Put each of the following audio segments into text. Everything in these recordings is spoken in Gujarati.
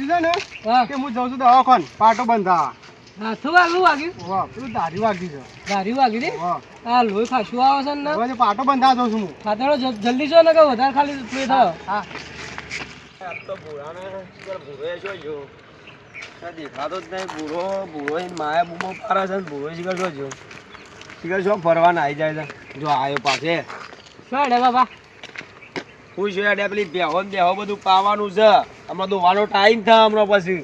હા છે ને કે હું જઉં છું દવાખાને પાટો બંધા હાથું વાગ્યું વાગ્યું વાહ પેલું દાઢી વાગી છે. ગાડી વાગી દે વાહ. આ લોહી ખાસું આવે છે ને હવે પાટો બંધા જઉં છું હું. ખાતરો જલ્દી છો ને કે વધારે ખાલી પેલું થયો હા. તો ભૂરાને ભૂરોએ શું જો. દેખાતો જ નહીં ભૂરો ભૂરો માયા બૂમો પારે છે ને ભૂરો શિખર શું જો. શિખર ફરવાના આવી જાય છે. જો આવ્યો પાસે. શું રે બાબા? હું શું પેલી બેહો ને બેહો બધું પાવાનું છે. હમણાં દોવાનો ટાઈમ થાય હમણાં પછી.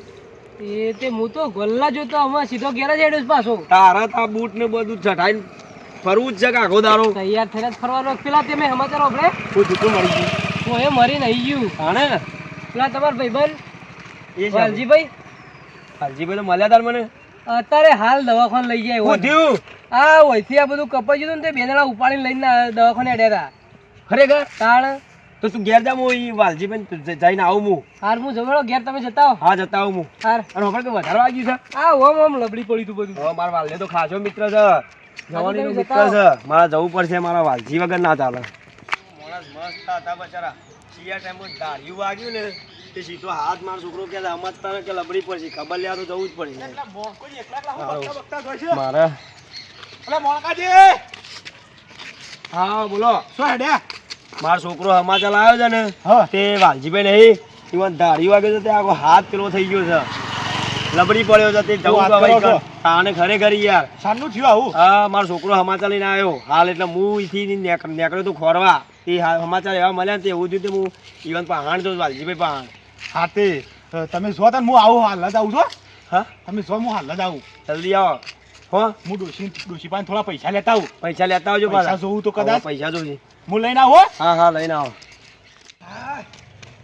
એ તે હું તો ગોલ્લા જોતો હમણાં સીધો ગેરેજ જ હેડ્યો પાછો. તારા તા બૂટ ને બધું ચઢાઈને ફરવું જ છે કે આખો દારો તૈયાર થઈને જ ફરવાનો પેલા તમે સમાચાર આપણે હું જૂતું મળી ગયું. હું એ મરી નહીં ગયું. હાણે પેલા તમારા ભાઈબંધ એ હાલજીભાઈ? હાલજીભાઈ તો મળ્યા તાર મને. અત્યારે હાલ દવાખાને લઈ જાય શું થયું આ વયથી આ બધું કપાઈ ગયું ને તે બેનડા ઉપાડીને લઈને દવાખાને અડ્યા હતા ખરેખર? તાણ તો તું ઘેર જા હું વાલજીભાઈ જઈને આવું હું. હાર હું જવડો ઘેર તમે જતા હો. હા જતા આવું હું. હાર. અને હવે કે વધારે વાગ્યું છે? આ ઓમ ઓમ લબડી પડી તું બધું. હવે મારા વાલને તો ખાસો મિત્ર છે. જવાની મિત્ર છે. મારા જવું પડશે મારા વાલજી વગર ના ચાલે. માણસ મસ્ત હતા બચારા. શિયા ટાઈમ ધાર્યું વાગ્યું ને તે સીધો હાથ મારો છોકરો કે સમજતા કે લબડી પડશે. ખબર લે તો જવું જ પડે મારે અલા મોણકાજી! હા બોલો. શું હેડ્યા? મારો છોકરો સમાચાર આવ્યો છે ને તે વાલજીભાઈ નહીં ઈવન ધારી વાગે છે તે આખો હાથ પેલો થઈ ગયો છે. લબડી પડ્યો છે તે જવું ભાઈ તાને ખરેખર યાર. સાનું થયું આવું? હા મારો છોકરો સમાચાર લઈને આવ્યો. હાલ એટલે હું અહીંથી નીકળ્યો તો ખોરવા. તે સમાચાર એવા મળ્યા ને તે એવું થયું હું ઇવન પહાણ તો વાલજીભાઈ પહાણ. હા તે તમે જો તને હું આવું હાલ જ આવું છો હા. તમે જો હું હાલ જ આવું. જલ્દી આવો. હો? હું ડોશી ડોશી પાસે થોડા પૈસા લેતા આવું. પૈસા લેતા આવજો પૈસા જોવું તો કદાચ. પૈસા જોજે. હું લઈને આવો હા. હા લઈને આવો.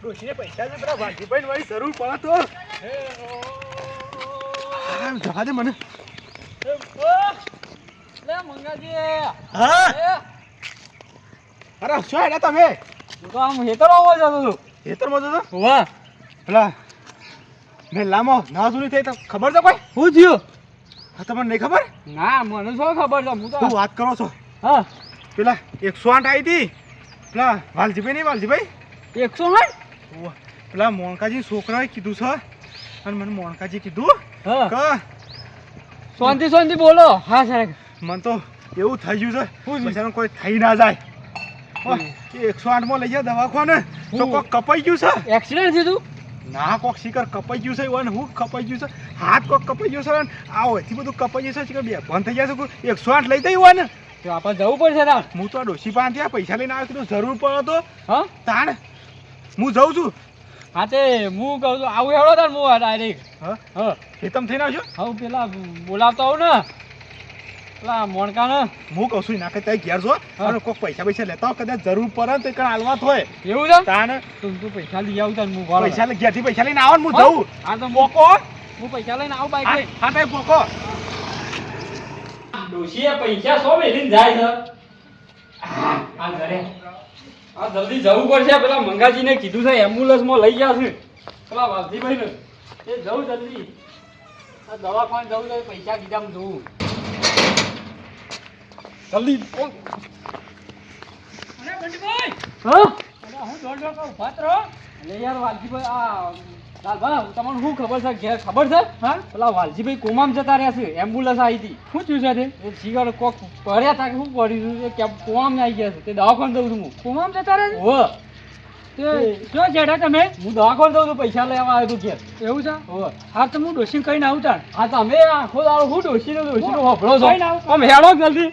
ડોશીને પૈસા છે પેલા વાલજીભાઈ વાળી જરૂર પડે તો. હા, જવા દે મને. લે મંગાજી. હા? અરે શું હેડ્યા તમે? તો આમ હેતર જતો વાહ પેલા મેલામાં ના સુની થઈ તો ખબર તો કોઈ? હું થયું? તમને નહીં ખબર? ના મને શું ખબર છે? હું તો શું વાત કરો છો? હા. પેલા એકસો આઠ આવી હતી. પેલા વાલજીભાઈ નહીં વાલજીભાઈ? એકસો આઠ? ઓહ, પેલા મોણકાજી છોકરાએ કીધું છે. અને મને મોણકાજી કીધું હા. કે શાંતિ શાંતિ બોલો. હા સાહેબ. મને તો એવું થઈ ગયું છે? બિચારાને કોઈ થઈ ના જાય. એકસો આઠમાં લઈ જાય દવાખાને. તો? કોક કપાઈ ગયું છે. એક્સિડન્ટ થયું ના કોક શિકર કપાઈ ગયું છે હોય અને હું કપાઈ ગયું છે હાથ કોક કપાઈ ગયો છે અને આ હોયથી બધું કપાઈ ગયું છે બે બંધ થઈ જશે એકસો આઠ લઈ દઈ હોય ને. તો આપણે જવું પડશે તાર હું તો ડોસી પાસે આ પૈસા લઈને આવ્યો કીધું જરૂર પડ્યો તો. હા? તાણ હું જઉં છું. હા તે હું કહું છું આવું હેડો તાર હું ડાયરેક્ટ હા? હા. ખેતમ થઈને આવશો હું પેલા બોલાવતો આવું ને. પેલા મોણકા ને હું કહું છું નાખે ત્યાં ઘેર હા. અને કોઈક પૈસા પૈસા લેતા કદાચ જરૂર પડે તો કણ હાલવા હોય. એવું છે? તાને તું તું પૈસા લઈ આવું હું પૈસા લે- ઘેરથી પૈસા લઈને આવો ને હું જઉં. હા તો મોકો હું પૈસા લઈને આવું બાઈક લઈ લઈને. હા ભાઈ પોકો. ડોશીએ પૈસા સો મેલીને જાય છે. આ ઘરે. આ જલ્દી જવું પડશે. પેલા મંગાજીને કીધું છે એમ્બ્યુલન્સમાં લઈ ગયા છે. પેલા વાલજીભાઈને. એ જવું જલ્દી. આ દવાખાને જવું પૈસા કીધા જવું. જલ્દી. કોણ હા? અરે હું દોડ દોડ કરું ભાત રહો. અલે યાર વાલજીભાઈ આ લાલભા તમને શું ખબર છે? ઘેર ખબર છે? હા? પેલા વાલજીભાઈ કોમામ જતા રહ્યા છે એમ્બ્યુલન્સ આવી હતી. શું થયું છે એ જીગર કોક પડ્યા તા કે શું પડ્યું છે? કે કોમામ આવી ગયા છે. તે દવાખાને દઉં છું હું. કોમામ જતા રહ્યા હો તે શું ચેડા તમે? હું દવાખાને દઉં છું પૈસા લેવા આવ્યો તું ઘેર. એવું છે? હો હા તો હું ડોસીને કહીને આવતા હા તમે આખો દાડો હું ડોસીનો ડોસીનો હોભળો છો? આમ હેડો જલ્દી.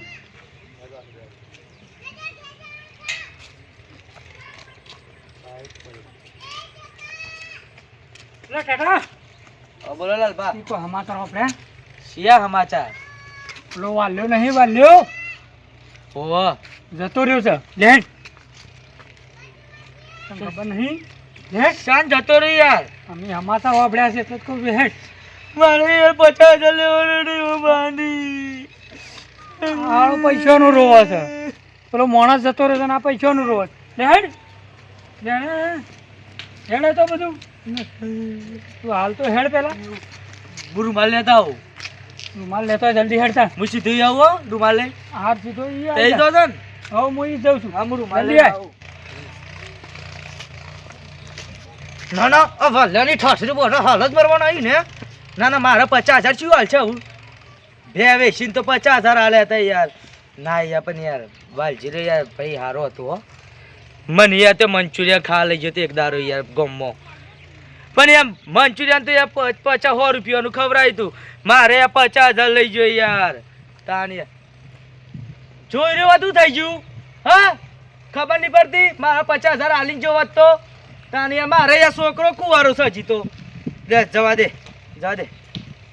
લે ટાટા બોલો લાલભા. કોઈ સમાચાર આપણે શિયા સમાચાર પેલો વાલ્યો નહીં વાલ્યો. ઓ જતો રહ્યો છે. લેટ. ખબર નહીં? લેટ. શાન જતો રહી યાર. અમે સમાચાર વાપર્યા છે એટલે કહું હેટ મારે યાર પચાસ હજાર લેવાનો બાંધી આળો પૈસાનો રોવા છે. પેલો માણસ જતો રહ્યો છે ને આ પૈસાનો રોવા છે. લેટ. લેણે. હેડે તો બધું. તું હાલ તો હેડ પેલા. રૂમાલ લેતા આવું. રૂમાલ લેતો જલ્દી હેડતા હું સીધો આવું રૂમાલ લઈ. હા સીધો ઈ તે ને? હવે હું ઈ જઉં છું. હા હું રૂમાલ લઈ આવું. ના ના આ વાલ્યાની ઠાસરી બોલો હાલ જ મરવાનો આવી ને. ના ના મારે પચાસ હજાર શું હાલ છે હું બે વેચીને તો પચાસ હજાર હાલે હતા યાર. ના યાર પણ યાર વાલજી રે યાર ભાઈ હારો હતો હો. મને યાર તે મંચુરિયા ખા લઈ જતો એક દારો યાર ગમો. પણ એમ મંચુરિયન તો એ પચાસ સો રૂપિયાનું ખવડાવ્યું હતું મારે પચાસ હજાર લઈ ગયો યાર. તાણીયા જોઈ રહ્યો હતું થઈ ગયું? હા? ખબર નહીં પડતી? મારા પચાસ હજાર હાલીને જોવા તો. તાન મારે આ છોકરો કુવારો છે હજી તો. જવા દે જવા દે.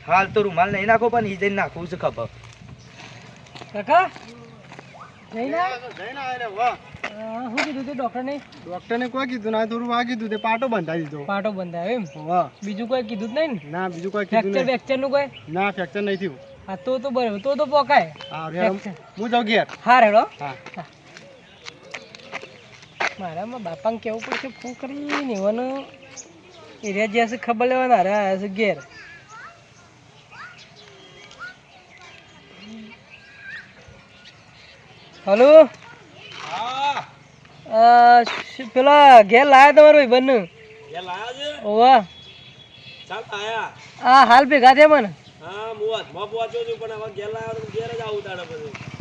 હાલ તો રૂમાલ નહીં નાખો, પણ એ જઈને નાખવું છે ખબર કાકા જઈને જઈને આયા રે વાહ શું કીધું તે ડોક્ટરને ડોક્ટરને કોઈ કીધું ના થોડું વાગી કીધું તે પાટો બંધાવી દીધો. પાટો બંધાયો એમ? વાહ. બીજું કોઈ કીધું જ નહીં ને? ના બીજું કોઈ ફ્રેક્ચર કીધું બેક્ચરનું કોઈ? ના ફ્રેક્ચર નહીં થયું. હા તો તો બરાબર તો તો પોકાય. હા. હું જાઉં ઘેર. હા રેડો. હા. મારામાં બાપાને કેવું પડશે? ફોન કરીને એવાનું એરિયા જ્યાં ખબર લેવાના છે ઘેર. હલો? પેલા ઘેર લાયા તમારો ભાઈ બંને? ઓવા. હા હાલ ભેગા થયા મને? હા હું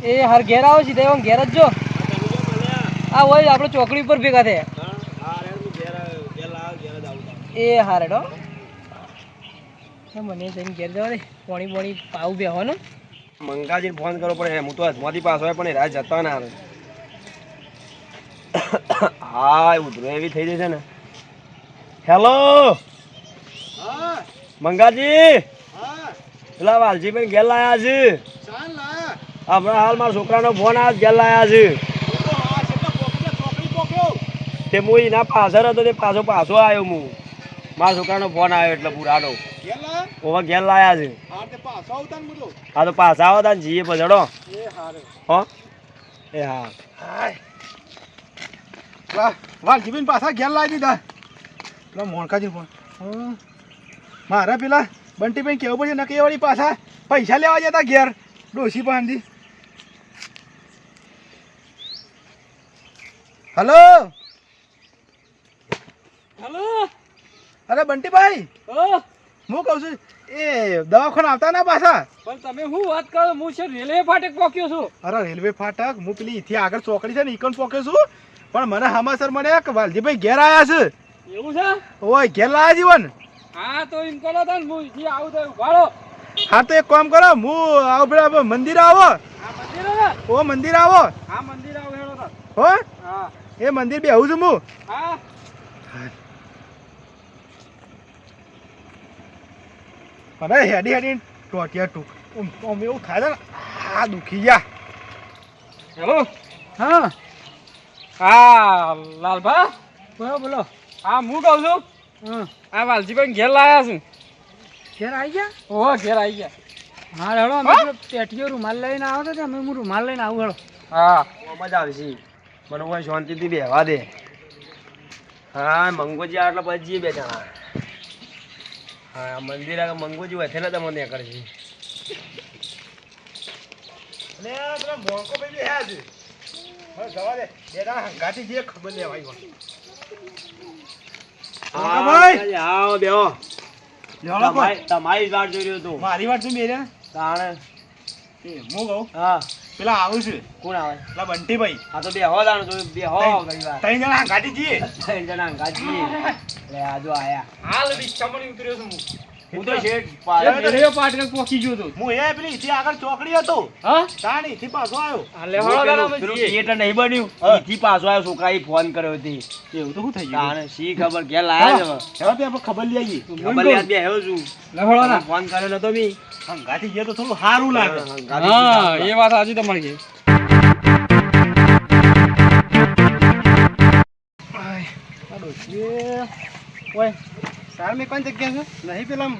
એ હાર ઘેર આવો સીધા એવા ઘેર જ જો. આ જો હોય આપણે ચોકડી ઉપર ભેગા થયા. હા હા હું એ હારે રેડો મને જઈને ઘેર જવા દે. પોણી પોણી પાવું બેહવાનું. મંગાજીને ફોન કરવો પડે. હું તો અજમાથી પાસ હોય પણ એ રાહ જતા ના આવે હા ઉધરો એવી થઈ જશે ને. હેલો મંગાજી? પેલા વાલજીભાઈ ઘેર લાયા છે. હમણાં હાલ મારા છોકરાનો ફોન આ ઘેર લાયા છે. તો હું એના પાછળ હતો તે પાછો પાછો આવ્યો હું. મારા છોકરાનો ફોન આવ્યો એટલે પુરાનો. ઓવા ઘેર લાયા છે. હા તે પાછો તો આવો તાન જીએ પછડો હો? એ હા. વાહ વાહ જીબીન પાછા ઘેર લાવી દીધા. પેલા મોણકાજી પણ મારા પેલા બંટીભાઈ કેવું પડશે નકી વળી પાછા પૈસા લેવા જતા ઘેર ડોસી પાંધી હલો? હલો? અરે બંટીભાઈ? ઓ હું કહું છું એ દવાખાના આવતા ના પાછા? પણ તમે શું વાત કરો? હું છે રેલવે ફાટક પોક્યો છું. અરે રેલવે ફાટક હું પેલી થી આગળ ચોકડી છે ને ઈકન પોક્યો છું. પણ મને હમાસર મને કે વાલજીભાઈ ઘેર આવ્યા છે. એવું છે? ઓય ઘેર લાયા જીવન? હા તો એમ કરો તો હું અહીંથી આવું તો ઉભાડો હા તો એક કામ કરો હું આવું પેલા મંદિર આવો. હે? ઓ મંદિર આવો. હા મંદિર આવો હેડો તો. હો? હા. એ મંદિર બેહું છું હું. હા. અરે હેડી હેડી ટોટિયા ટુ ઓમ ઓમ એવું થાય ને? આ દુખી ગયા. હેલો? હા. હા લાલભા? બોલો બોલો. હા હું કહું છું? આ વાલજીભાઈ ઘેર લાયા છું. ઘેર આવી ગયા? ઓહો ઘેર આવી ગયા. હા હેડો અમે પેટીયો રૂમાલ લઈને આવો તો અમે હું રૂમાલ લઈને આવું હેડો. હા. મજા આવશે મને કોઈ શાંતિથી બેહવા દે. હા મંગોજી આટલા પછી જઈએ બે જણા હા મંદિર આગળ મંગોજી હોય ને તમને કરશે અને પેલા મોણકો ભાઈ બેહ્યા છે. જવા દે. બે દાડા જે ખબર લેવાય હોય. ભાઈ. આવો બેહો. તમારી તમારી જોઈ રહ્યો તું મારી વાત શું બેરે તાણે. હું કહું? હા. પેલા આવું છે. કોણ આવે? પેલા બંટીભાઈ. આ તો બે હો તો બેહો ઘણી ત્રણ જણા ગાડી જઈએ. ત્રણ જણા અંગાજી લે આજો આયા. હાલ રિક્ષામાં ઉતર્યો છું હું. હું તો શેઠ એ પાછળ રેલવે ગયો તો. હું એ પેલી થી આગળ ચોકડી હતો. હા? તાણ અહીંથી પાછો આવ્યો. હાલે હળો દાડા અમે પેલું જઈએ. થિયેટર નહીં બન્યું. એથી પાછો આવ્યો છોકરાએ ફોન કર્યો હતી એવું તો શું થઈ તાણે શી ખબર ક્યાં લાયા છે હવે? હવે આપણે ખબર લઈ આવીએ. ખબર યાદ બેહ્યો છું. લે ના. ફોન કર્યો નતો બી. હંગાથી જઈએ તો થોડું સારું લાગે. હા એ વાત સાચી તમારી ઓય સાર મેકવાની જગ્યા છે? નહીં પેલા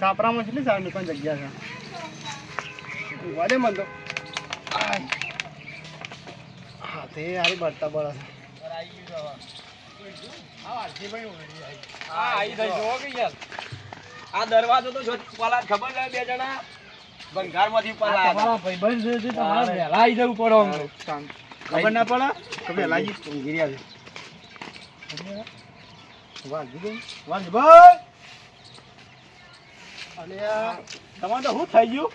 સાપરામાં છે ને સાર કોઈ જગ્યા છે? વાડે મન તો. હા તે હારી જોવો કે યાર? આ દરવાજો તો જો પલા ખબર છે બે જણા? ભંગારમાંથી પલા ભાઈબંધ છે તે તમારે વહેલા આઈ જવું પડે તો. ખબર ના પડે? કે વહેલા આવીએ. ઊંઘી અને તમારે તો શું થઈ ગયું?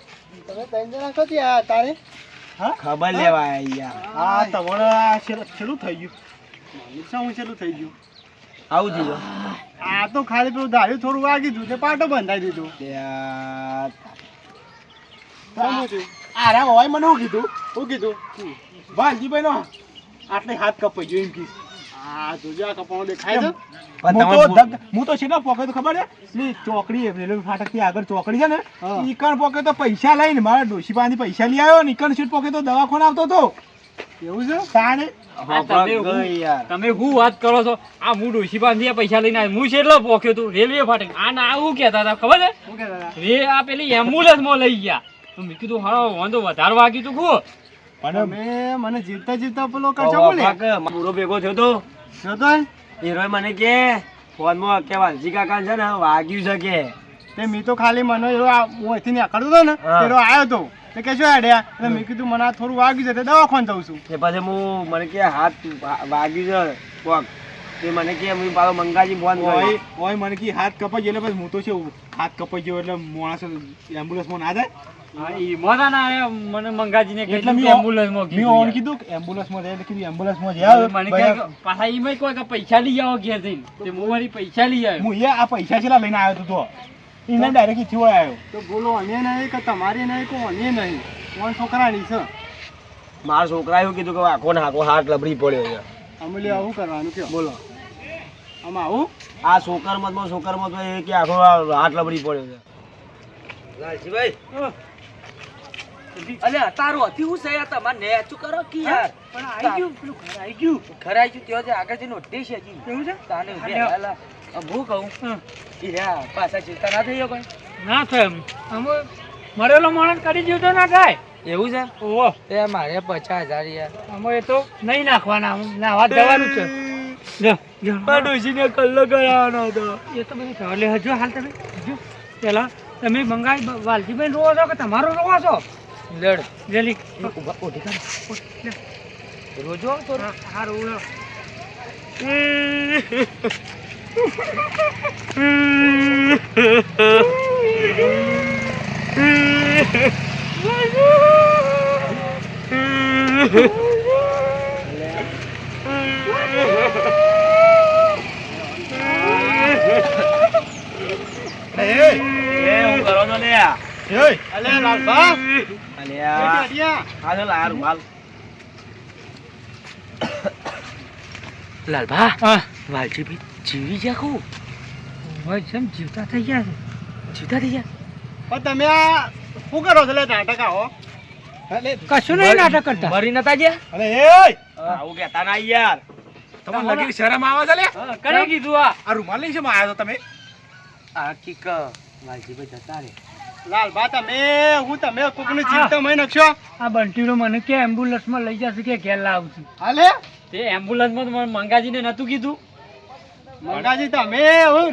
તમે ત્રણ જણા ક્યાંથી આ તારે? હા? ખબર લેવા આયા યાર. હા તમારે આ છેલ્લું થઈ ગયું. શું છેલ્લું થઈ ગયું? આવું થયું આ તો ખાલી પેલું ધાર્યું થોડું વાગી દીધું તે પાટો બંધાઈ દીધું? આરામ હોય મને શું કીધું? શું કીધું? વાલજીભાઈ નો આટલે હાથ કપાઈ ગયો એમ કીધું. આ જોજો કપાળો દેખાય છે. હું તો તમારે ધગ- હું તો છેલ્લો પોકે તો ખબર છે? પેલી ચોકડી રેલવે ફાટકથી આગળ ચોકડી છે ને ઈકણ પોકે તો પૈસા લઈને મારા ડોશી પાસેથી પૈસા લઈ આવ્યો ને ઈકણ સીટ પોકે તો દવાખાને આવતો હતો. એવું છે? તાણે તમે હું- યાર. તમે શું વાત કરો છો? આ હું ડોશી પાસેથી પૈસા લઈને આવ્યો. હું છેલ્લો પોખ્યો તું? રેલવે ફાટક. આ ના આવું કહેતા હતા ખબર છે? રે આ પેલી એમ્બ્યુલન્સમાં લઈ ગયા. તો મેં કીધું હા વાંધો વધારે વાગ્યું તું ખું પણ તમે મને જીવતા જીવતા પેલો કચો બોલે? પૂરો ભેગો થયો તો? જોતો ને? હીરોએ મને કે ફોનમાં કે વાલજી કાકા છે ને વાગ્યું છે કે. તે મેં તો ખાલી મને એવો હું અહીંથી નીકળતો હતો ને હા. આવ્યો હતો તે. કે શું હેડ્યા એટલે મેં કીધું મને આ થોડું વાગ્યું છે તે દવાખાને જઉં છું. પછી હું મને કે હાથ વાગ્યું છે તે મને કે હું પાછો મંગાજી ફોન કર્યો. ઓય ઓય મને કી હાથ કપાઈ ગયો એટલે પછી હું તો છે હાથ કપાઈ ગયો એટલે માણસ એમ્બ્યુલન્સમાં ના જાય? મને મંગાજીને એટલે કીધું મેં કે એમ્બ્યુલન્સમાં મેં ઓન કીધું કે એમ્બ્યુલન્સમાં જાય કીધું એમ્બ્યુલન્સમાં જાય. મને કે પાછા ઈ કોઈ કે પૈસા લઈ આવો ઘેર જઈને. તે હું વળી પૈસા લઈ આવ્યો. હું એ આ પૈસા છેલા લઈને આવ્યો હતો તો. એને ડાયરેક્ટ ઈથી હોય આવ્યો. તો બોલો અને નહીં કે તમારે નહીં કે અને નહીં. કોણ છોકરાની છે? મારા છોકરા એવું કીધું કે આખો ને આખો હાથ લબડી પડ્યો છે. અમે લે આવું કરવાનું કે બોલો. આમાં આવું? આ છોકર મત છોકર મત એ કે આખો હાથ લબડી પડ્યો છે. લાલજીભાઈ. અલે તારું હતી હું સયા તમારે નેચું કરો કે યાર. પણ આવી ગયું પેલું ઘર આવી ગયું. ખરાઈ ગયું ત્યાં જે આગળ જઈને ઓઢી છે હજી. એવું છે? તાને ઊભી હા. હું કહું? હા. પાછા ચિંતા ના થઈ કોઈ. ના થાય અમે મરેલો માણસ કરી દીધો ના થાય એવું છે? ઓહો. તે મારે પચાસ હજાર યાર. અમે તો નહીં નાખવાના નાવા જવાનું છે. લ્યો, લ્યો. ડોશીને કલ્લો કરાવવાનો હતો. એ તો બધું થવા લે હજુ હાલ તમે હજુ. પેલા તમે મંગાઈ વાલજીભાઈ રોવો છો કે તમારો રોવો છો? લડ. વેલી ઊભા ઓઢી કાઢ રોજો તો હારું લો. એ હું કરો છો લે અલે લાલભા અલ્યા અડિયા હાલો લારું હાલ લાલભા હા વાલજી ભાઈ જીવી જા કહું હવે જેમ જીવતા થઈ ગયા છે જીવતા થઈ ગયા પણ તમે આ શું કરો છો લે નાટક આવો કશું નહીં નાટક કરતા મરી નતા ગયા અરે એ આવું કહેતા ના યાર તમને લગી શરમ આવે છે લે હા, કીધું આ આ રૂમાલ લઈને શેમાં આવ્યા છો તમે આ કીક વાલજીભાઈ જતા રે લાલભા તમે હું તમે કોકને ચિંતા મય નખશો આ બંટીનો મને કે એમ્બ્યુલન્સમાં લઈ જશે કે ઘેર લાવશું હાલે તે એમ્બ્યુલન્સમાં મંગાજીને નતું કીધું. મંગાજી તમે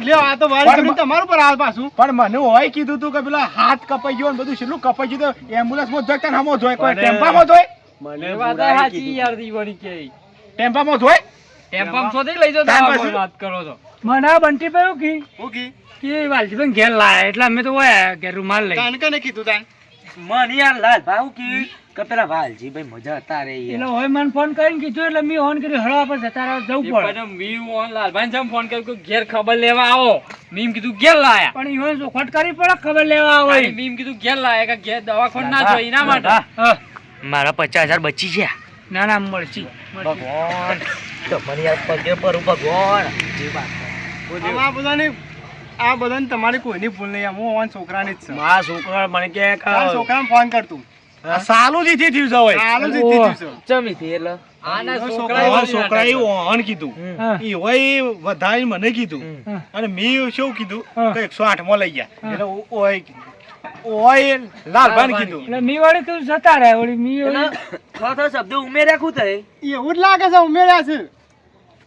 લ્યો આ તો વારી તમારું પર હાલ પાછું. પણ મને હોય કીધું તું કે પેલા હાથ કપાઈ ગયો બધું છેલ્લું કપાઈ ગયું તો એમ્બ્યુલન્સમાં જોઈ તને હમો જોઈ કોઈ ટેમ્પામાં જોઈ મને વાત સાચી યાર દીવાની કે. ટેમ્પામાં જોઈ ટેમ્પામાં શોધી લઈ જાઓ ટાઈમ તો પાસ. આ વાત કરો છો. મને બંટી ભાઈ કી? હું કે? વાલજીભાઈ ઘેર લાયા એટલે અમે તો હોય ઘેર રૂમાલ લઈ કાન કને કીધું તાન? મને યાર લાલ ભાવ કી. કે પેલા વાલજીભાઈ મજા હતા રે એટલે હોય મને ફોન કરીને કીધું એટલે મી ઓન કર્યું હળવા પર જતા રહો જવું પડે. મી ઓન લાલભાઈ જેમ ફોન કર્યો કે ઘેર ખબર લેવા આવો. મીમ કીધું ઘેર લાયા. પણ ઈવન ચોખવટ કરવી પડે ખબર લેવા આવો મીમ કીધું ઘેર લાયા કે ઘેર દવાખાન ના જોઈ એના માટે. મારા પચાસ હજાર બચી ગયા. ના ના મળશી. ભગવાન. તમને યાર પગે પર ભગવાન. જે વાત આમ આ બધાની આ બધાને તમારી કોઈની ભૂલ નહીં આમ હું ઓન છોકરાની જ છે. મારા છોકરા મને કે છોકરાને ફોન કરતું સાલું જ ઈથી થયું છે હોય હાલો જ ઈથી થયું છે. ચમી થી એટલે. આના છોકરા છોકરા એ ઓહણ કીધું. ઈ હોય વધારે મને કીધું. અને મેં શું કીધું. કે એકસો આઠમાં લઈ ગયા. એટલે ઓય કીધું. ઓય લાલબાન કીધું. એટલે મી વાળી તું જતા રહે વળી મી એટલે થોડા થોડા શબ્દો ઉમેર્યા કું થાય એવું જ લાગે છે ઉમેર્યા છે.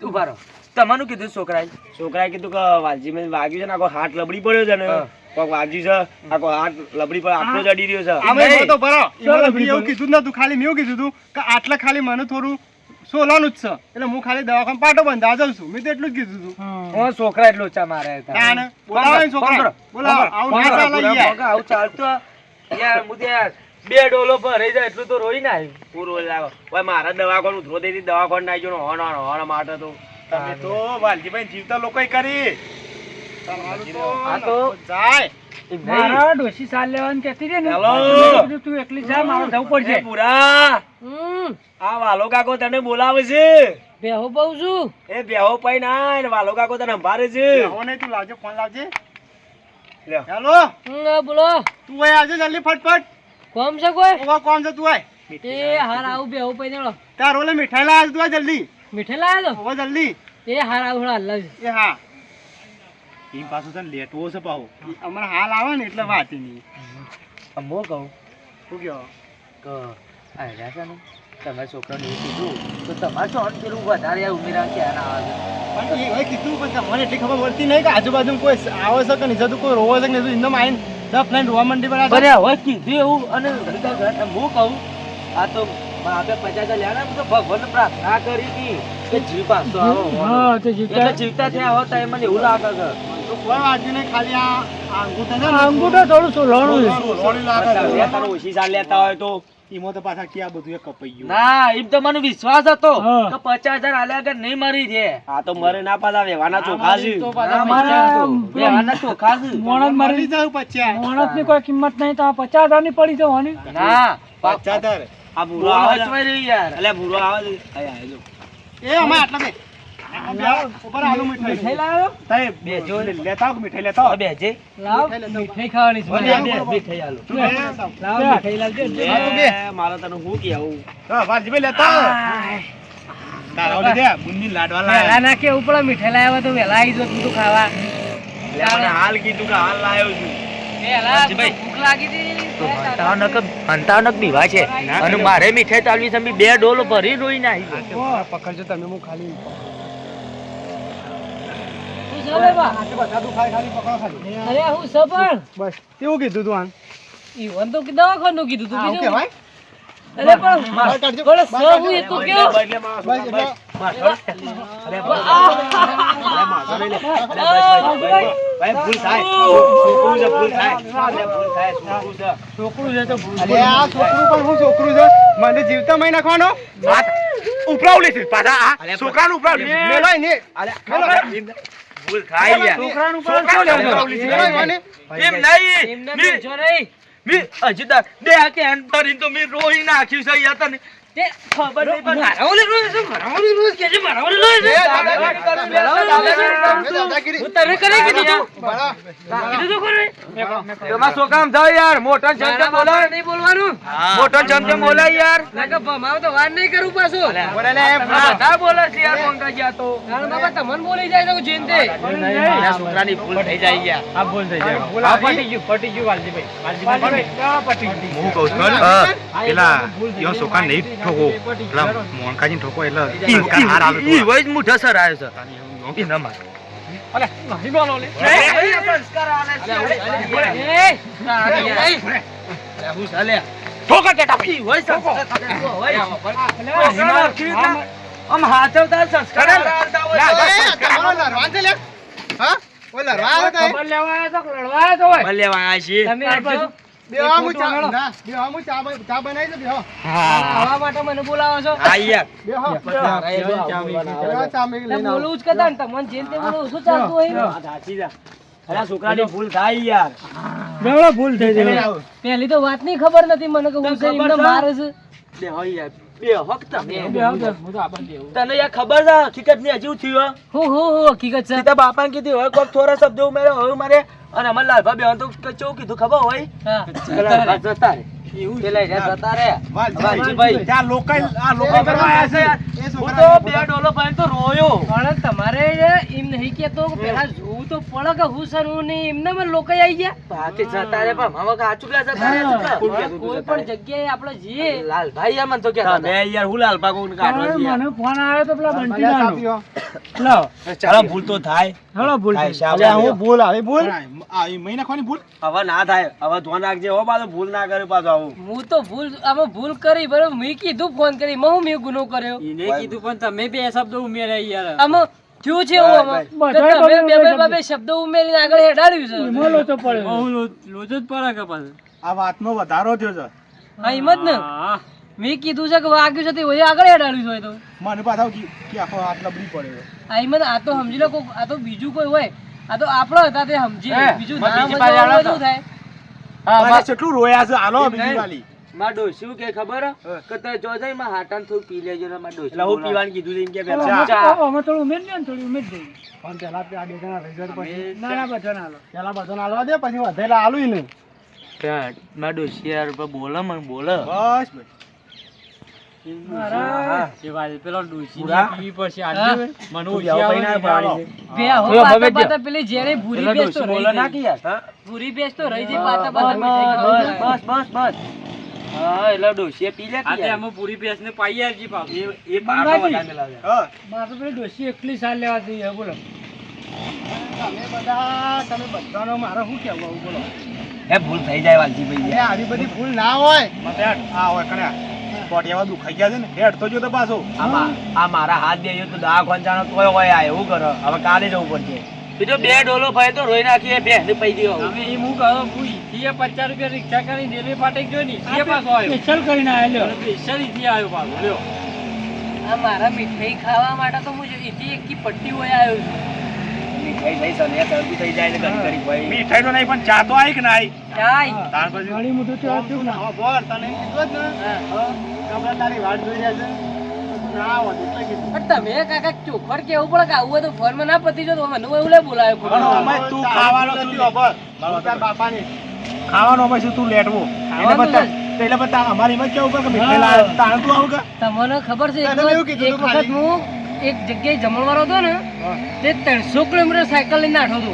ઊભા રહો. તમારું કીધું છોકરાએ? છોકરાએ કીધું કે વાલજી મેં વાગ્યું છે ને આખો હાથ લબડી પડ્યો છે ને. કોક વાગ્યું છે આખો હાથ લબડી પડ્યો આટલો જડી રહ્યો છે. અમે તો બીજું. એવું કીધું જ નતું ખાલી મેં એવું કીધું હતું કે આટલા ખાલી મને થોડું સોલાનું જ છે. એટલે હું ખાલી દવાખાને પાટો બંધાવા જાઉં છું. મેં તો એટલું જ કીધું હતું. હું છોકરા એટલો ચા મારે. બોલાવો છોકરા. બોલાવો. આવું ચાલતો યાર. યાર બે ડોલો ભરાઈ જાય એટલું તો રોઈ ના આવ્યું. પૂરો લાવો ઓય મારા દવાખાનું ઉધરો દઈ દવાખાન નાખ્યો ને હોણ હોણ હોણ માટે તો. તમે તો વાલજીભાઈ જીવતા લોકોય કરી. આ તો- જાય. મારા ડોશી સાલ લેવાનું કહેતી હતી ને. હેલો. તું એકલી જા મારે જવું એ પડશે ભૂરા આ વાલો કાકો તને બોલાવે છે. બેહો બહુ છું. એ બેહો પાઈ ના વાલો કાકો તને સંભાળે છે. નહીં તું લાવજે ફોન લાવજે. હેલો. બોલો. તું અહીં આવજે જલ્દી ફટફટ. કોમ છે કોઈ? કોમ છે તું આય. એ હાર આવું બેહો પૈને તારો લે મીઠાઈ લાવ તું જલ્દી. મીઠે લાયા ઓવા જલ્દી. એ હાર આવું હાલ એ હા. એમ પાછું તને લેટવો છે પાહો અમારે હાલ આવે ને એટલે વાતી નહીં. આમ કહું? શું કહો? કે આ રહ્યા છે ને? તમે છોકરાને એવું કીધું તો તમારે શું આમ પેલું વધારે ઉમેરા કે આના આવે પણ એ હવે કીધું પણ તમને એટલી ખબર પડતી નહીં કે આજુબાજુ કોઈ આવે છે કે નહીં? જતું કોઈ રોવે છે કે નહીં? ઇન્દમ આઈને દસ લઈને રોવા મંડી પર પણ હવે કીધું એવું અને હું કહું આ તો આપણે પચાસ લેવાના તો ભગવાનને પ્રાર્થના કરી હતી કે જીવ પાછો આવો એટલે જીવતા થયા હોત તો મને એવું લાગે છે. તો કોઈ વાંચ્યું નહીં ખાલી આ આ અંગૂઠો છે ને? અંગૂઠો થોડું સોલાણું છે. લાગે છે. ઓછી સાલ લેતા હોય તો. એમાં તો પાછા ક્યાં બધું કપાઈ ગયું? ના એમ તો મને વિશ્વાસ હતો. કે પચાસ હજાર આલ્યા આગળ નહીં મરી છે. આ તો મરે ના પાછા વેવાના ચોખા છે. ચોખા છે. મોણસ મરી જાવ પછી માણસની કોઈ કિંમત નહીં તો પચાસ હજારની પડી જવાની. ના પચાસ તાર. આ ભૂરો ભૂરો આવે છે યાર. એટલે ભૂરો આવે છે. આય આય જો. એ અમાર આટલા બે. આ બે ઉપર આલુ મીઠાઈ. મીઠાઈ લાવ્યો તાય બે જો. ને. લેતા આવો કે મીઠાઈ લેતા આવો. હવે બેજે લાવ. મીઠાઈ ખાવાની છે. બે બે મીઠાઈ આલો. તું બે. સાવ. લાવ મીઠાઈ લાવજો. આ તો બે. એ, મારે તને શું કહેવું લેતા ના કે ઉપર મીઠાઈ લાવ્યા તો વેલા આવી જો તું ખાવા. હાલ કીધું કે હાલ લાવ્યો છું. છે. અને મારે મીઠાઈ ચાલવી છે બે ડોલો ભરી રોઈ નાખી. છે. પકડજો તમે હું ખાલી બસ કેવું કીધું તું આન ઈવન તો દવાખાનું કીધું તું બીજું અરે પણ છોકરો છોકરું છોકરું છોકરું છોકરું છોકરું મને જીવતા મહી નાખવાનો ઉપરાવલી છે પાછા આ છોકરાનું ઉપરાવલી છે. ને ભૂલ થાય શું લેવાનું? ઉપરાવલી હજી બે હાકે હેન્ડ ભરીને તો મેં રોઈ નાખ્યું છે યાર તને ખબર નહીં પણ મારા ઓલે રોય છે, મારા ઓલે રોય કે છે, મારા ઓલે રોય છે. કરું, મારા ઓલે રોય છે. એ દાદાગીરી. હું તને કરી કીધું તું? કીધું તું કોને? તમારા છોકરાને જાઓ યાર? મોટો મારા ચમચમ નહીં બોલવાનું? મોટો ચમચમ બોલાય યાર. નકર ભમાવ તો વાર નહીં કરું પાછું. બોલે લે, એમ આ બધા બોલે છે યાર મોંઘા ગયા તો. બાબા તમને બોલી જાય તો છોકરાની ભૂલ થઈ જાય યાર. આ ભૂલ થઈ જાય. આ પટી ગયું પટી ગયું વાલજીભાઈ. વાલજીભાઈ પટી ગયું. હું કહું છું પેલા યો છોકરા નહીં ઠોકો પેલા મોણકાજી ઠોકો એટલે સંસ્કાર હાર આવે ઈ. વઈ જ સર આવ્યો છે ઈ ન માર. અલે નહીં બોલો લે એ હું ચાલે ઠોકો ટેટા ઈ વઈ સંસ્કાર આમ હાથવતા સંસ્કાર લડવા લે. હા? ઓય લડવા આવ્યો તો એ? આવ્યો તો લડવા આવ્યો તો તમે આવજો. બેહવા હું એક ચા- ના, બેહવા ચા ચા બનાવી છે, બેહો. ખાવા માટે મને બોલાવો છો. હા બેહો. બેહો, ચા મેં લઈને આવું. જ કહેતા ને તમને જેન તે બોલો શું ચાલતું હોય સાચી છે. અરે છોકરાની ભૂલ થાય યાર. બેવડો ભૂલ થઈ પહેલી તો વાતની ખબર નથી. મને કે હું મારે છે. બે હો યાર. બે હક તમે? તને યાર ખબર છે હકીકતની હજી થયું હું. હું હું હકીકત છે. સીતા બાપા કીધું હોય કોક થોડા શબ્દો ઉમેરે હવે મારે અને અમાર લાલભા તો કેવું કીધું ખબર હોય? જતા રે પેલા રહ્યા. જતા રે વાલજીભાઈ. ત્યાં લોકો આ લોકો કરવા આયા છે. હું તો બે ડોલો ભાઈ તો રોયો. પણ તમારે એમ નહીં કેતો કે પેલા જોવું તો પડે કે હું સર હું નહીં એમને મને લોકો આવી ગયા. બાકી જતા રે પણ કાચું રે કોઈ પણ જગ્યાએ આપણે જઈએ. લાલભાઈ એમ તો કહેતા તમે યાર હું લાલ પાકો કાઢવા મને ફોન આવ્યો તો પેલા ચાલો ભૂલ તો થાય. હેલો ભૂલ થાય, થઈ. શાબાશ. અલ્યા હું ભૂલ આવી ભૂલ? મહી નાખવાની ભૂલ? હવે ના થાય. હવે ધ્યાન રાખજે હો પાછો ભૂલ ના કરે પાછો આવું. હું તો ભૂલ આમાં ભૂલ કરી બરોબર મેં કીધું ફોન કરી. માં હું મેં ગુનો કર્યો? એને કીધું પણ તમે બે શબ્દો ઉમેર્યા યાર. આમાં થયું છે આમાં? તમે બરોબર બે બે શબ્દ. બે શબ્દો. ઉમેરીને આગળ હેડાડ્યું છે. એમાં લોચો પડ્યો. બહુ લોચો જ પડે કે પાછો. આ વાતનો વધારો થયો છે. હા એમ જ ને. હા. મેં કીધું છે કે વાગ્યું છે તે ઓય આગળ હેડાડ્યું છે હોય તો. મને પાછા કે કે આખો હાથ લબડી પડે આઈ એમ આ તો સમજી લો આ તો બીજું કોઈ હોય. આ તો આપણો હતા તે સમજી. હે, બીજું ના આલો શું થાય. મારે કેટલું રોયા છે આલો બીજી નહીં. વાલી. માં ડોસ્યું કે ખબર? કે તે જો જઈ માં હાટાને થોડું પી લેજો ને માં ડોસ્યું એટલે હું. પીવાનું કીધું છે એમ કે પેલા. ચા. આમાં થોડું ઉમેર ને થોડી ઉમેર દઈ પણ પેલા આ બે જણા રહી પછી. ના ના બધા ના લો પેલા બધાને આલવા દે પછી વધેલા હાલું ને ત્યાં માં ડોસી યાર પર બોલે મને બોલે. બસ હા. મને હો બેસ. ડોસી એકલી સાલ લેવા જઈએ બોલો. તમે બધા તમે બધાનો મારે શું કહેવું આવું બોલો? એ ભૂલ થઈ જાય વાલજીભાઈ. એ આવી બધી ભૂલ ના હોય. મતે આ હોય કણ્યા પોટિયામાં દુખાઈ ગયા છે ને હેડ તો જો તો પાછો. આમાં આ મારા હાથ દે તો દા ખોંચાનો તોય હોય આ એવું કરો. હવે કાલે જવું પડશે. બીજો બે ડોલો ભાઈ તો રોઈ નાખીએ બે ને પૈ દેવો હવે એ હું કહો હું એ પચાસ રૂપિયા રિક્ષા કરી રેલવે પાટે ગયો ને એ પાછો આવ્યો. સ્પેશિયલ કરીને આવ્યો સ્પેશિયલ ઇથી આવ્યો પાછો લ્યો. આ મારા મીઠાઈ ખાવા માટે તો હું ઇથી એકી પટ્ટી હોય આવ્યો છું. મીઠાઈ તો નહીં પણ ચા તો આવી કે ના. આવી તમે કાકા ચોખર કેવું પડે કે ના પતી જો મને એવું ખોટો. તું ખાવાનો બાપાની. ખાવાનો અમે શું તું લેટવો. બધા એટલે બધા અમારી એમ કેવું કે મીઠાઈ લાવે. તાણ તું આવું કે? તમને ખબર છે એક વખત હું એક જગ્યાએ જમણવારો હતો ને તે ત્રણસો કિલોમીટર સાયકલ લઈને આઠો હતો.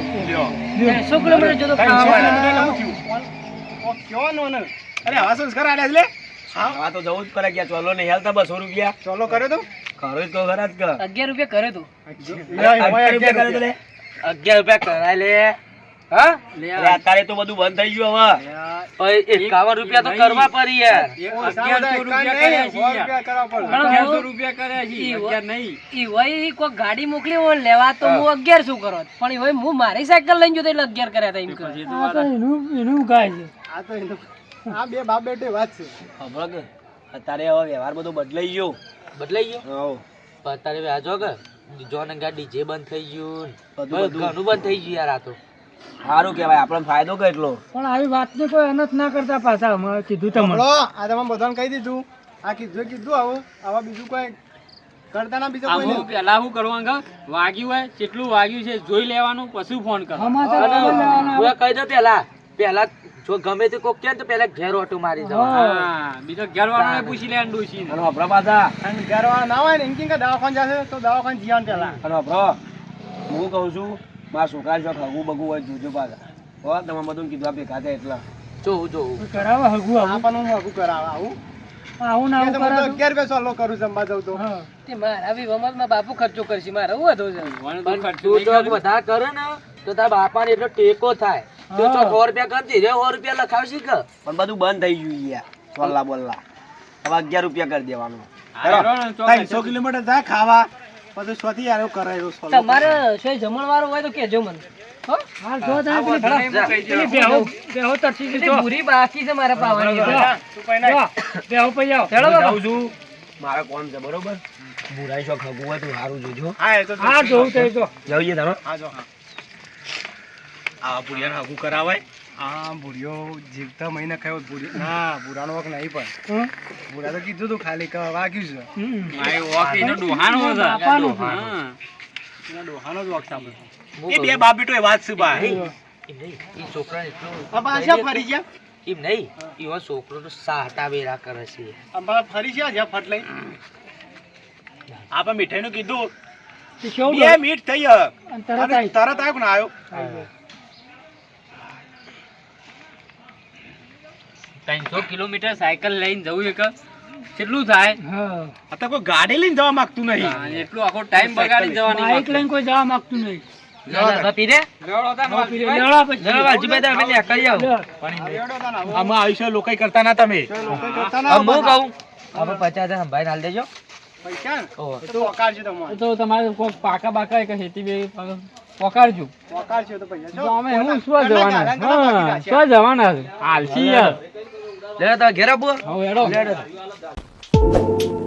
ત્રણસો કિલોમીટર જતો. એટલે અરે આવા સંસ્કાર આલ્યા છે હા. તો જવું જ કરે કે ચોલો નહીં હાલતા બસો રૂપિયા. ચોલો કર્યો તો? ખરો તો ખરા જ કર અગિયાર રૂપિયા કરે તો. અગિયાર રૂપિયા કરે તો અગિયાર રૂપિયા કરાય લે. હા? અરે અત્યારે તો બધું બંધ થઈ ગયું હવે. એકાવન રૂપિયા તો કરવા પડી યાર. અગિયારસો રૂપિયા કર્યા છે યાર. રૂપિયા કરવા પડે. પણ અગિયારસો હું- રૂપિયા કર્યા છે ઈ અગિયાર નહીં. ઈ હોય કોઈ ગાડી મોકલી હોય લેવા તો હું. અગિયાર કરો. પણ ઈ હું મારી સાયકલ લઈને જતો એટલે અગિયાર કર્યા હતા એમ કહે. પછી તો એનું એનું છે. આ તો આ બે બાપ બેટે વાત છે. ખબર અત્યારે હવે વ્યવહાર બધો બદલાઈ ગયો. બદલાઈ ગયો? અત્યારે વ્યાજો કે જોન ગાડી જે બંધ થઈ ગયું બધું બધું. ઘણું બંધ થઈ ગયું યાર આ તો. સારું કહેવાય આપણને ફાયદો કેટલો? પણ આવી વાતને કોઈ અનર્થ ના કરતા પાછા અમે કીધું તમને. આ તમે બધાને કહી દીધું. આ કીધું કીધું આવું આવા બીજું કોઈ કરતા ના બીજું કોઈ પેલા શું કરવાનું ખબર? વાગ્યું હોય કેટલું વાગ્યું છે જોઈ લેવાનું પછી ફોન કરો. હું કહી દઉં પેલા પેલા જો ગમે તે કોક કે તો પેલા ઘેર ઓટો મારી જવા હા બીજો ઘેર વાળાને પૂછી લે ડોસી અને પાછા. અને ઘરવાળા ના હોય ને એમ કે દવાખાન જશે તો દવાખાન જીવાનું પેલા અને હું કહું છું મારા છોકરા જો ખગું બગું હોય જોજો પાછા. હો તમે બધું કીધું આ ભેગા થાય એટલા. જોવું જોવું કરાવે હગું આ પણ હું આગું કરાવે આવું. આવું ના અગિયાર રૂપિયા સોલો કરું જમવા જાઉં તો. મારા વિવાહમાં મારા બાપુ ખર્ચો કરશે મારે હું હતો તું જો વધારે કરે ને તો તારા બાપાને એટલો ટેકો થાય. તો તો સો રૂપિયા ગણતી રે સો રૂપિયા લખાવશી કે. પણ બધું બંધ થઈ ગયું યાર સોલ્લા બોલ્લા. હવે અગિયાર રૂપિયા કરી દેવાનું. ત્રણસો કિલોમીટર થાય ખાવા. પછી સ્વાતી યાર કરાયો સોલો. તમારે શું જમણવારો હોય તો કેજો મને. હો? પેલી બેહો બેહો તરસી પેલી જજો. ભૂરી બાકી છે મારા કોમ છે બરોબર? બુરાઈ છો ખગું હોય તું સારું જોજો. હા એ તો હા જોવું તો જો જઈએ તમે હા જો. હા આ ભૂરિયાને હાગું કરાવાય. આ ભૂરિયો જીવતા મહિને ખાયો ભૂરિયો. ના ભૂરાનો વખ નહીં પણ. ભૂરા તો કીધું તું ખાલી કે વાગ્યું છે. આ એ એનો ડોહાનો છે. બાપાનો હા. એનો ડોહાનો જ છે આપણે. એ બે બાપ બેટો એ વાત છે ભાઈ નહીં એ છોકરા એટલો આ પાછા ફરી ગયા એમ નહીં એવો છોકરો તો સાહતા વેરા કરે છે. આ ફરી ગયા જ્યાં ફટ લઈ. આપણે મીઠાઈનું કીધું તે બે મીઠ થઈ તરત અને આવી. તરત આવ્યો આવ્યો ત્રણસો કિલોમીટર સાયકલ લઈને જવું એક કેટલું થાય? આ તો કોઈ ગાડી લઈને જવા માંગતું નહીં. એટલું આખો ટાઈમ બગાડી જવાની બાઇક લઈને કોઈ જવા માંગતું નહીં. પાકા બાકા ખેતી બે પકાડજો વકારજો તો પૈસા. અમે હું શું જવાના? છે? યાર લે ઘેરા ઘેર આપો હવે હેડો લે હેડો.